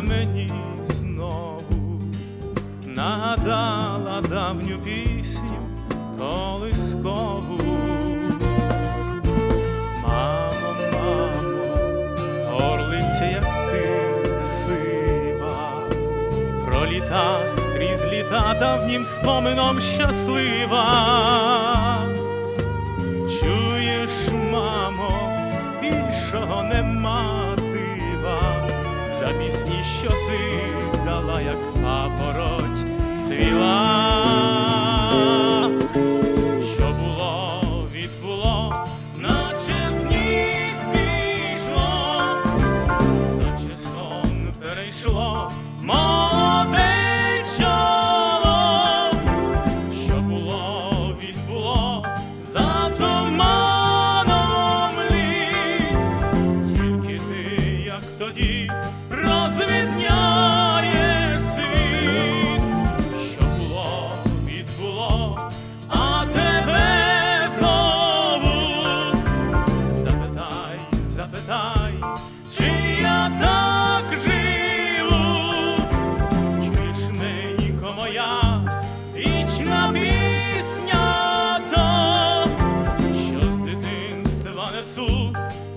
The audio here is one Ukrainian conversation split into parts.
мені знову нагадала давню пісню колискову. Мамо, мамо, горлиця, як ти сива, проліта крізь літа давнім спомином щаслива. Чуєш, мамо, більшого нема. як папороть цвіла.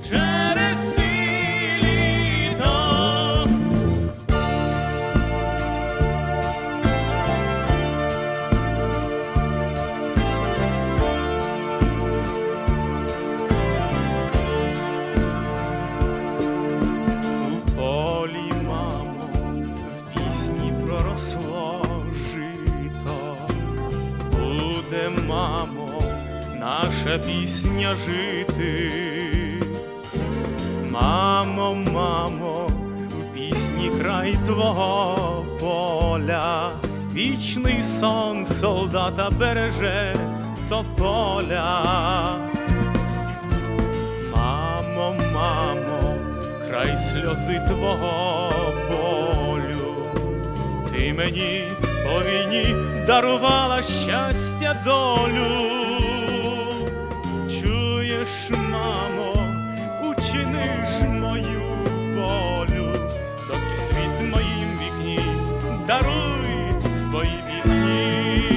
через наша пісня жити, мамо, мамо, в пісні край твого поля, вічний сон солдата береже до поля. Мамо, мамо, край сльози твого болю, ти мені по війні дарувала щастя долю. свої пісні.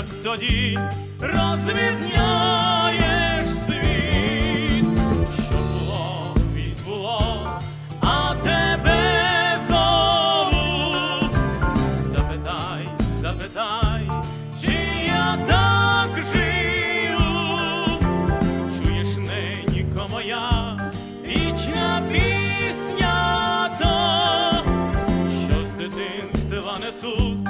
як тоді розвідняєш світ, що було, відбуло, а тебе зову, Запитай, запитай, чи я так живу, чуєш нині моя вічна пісня, та, що з дитинства несуть.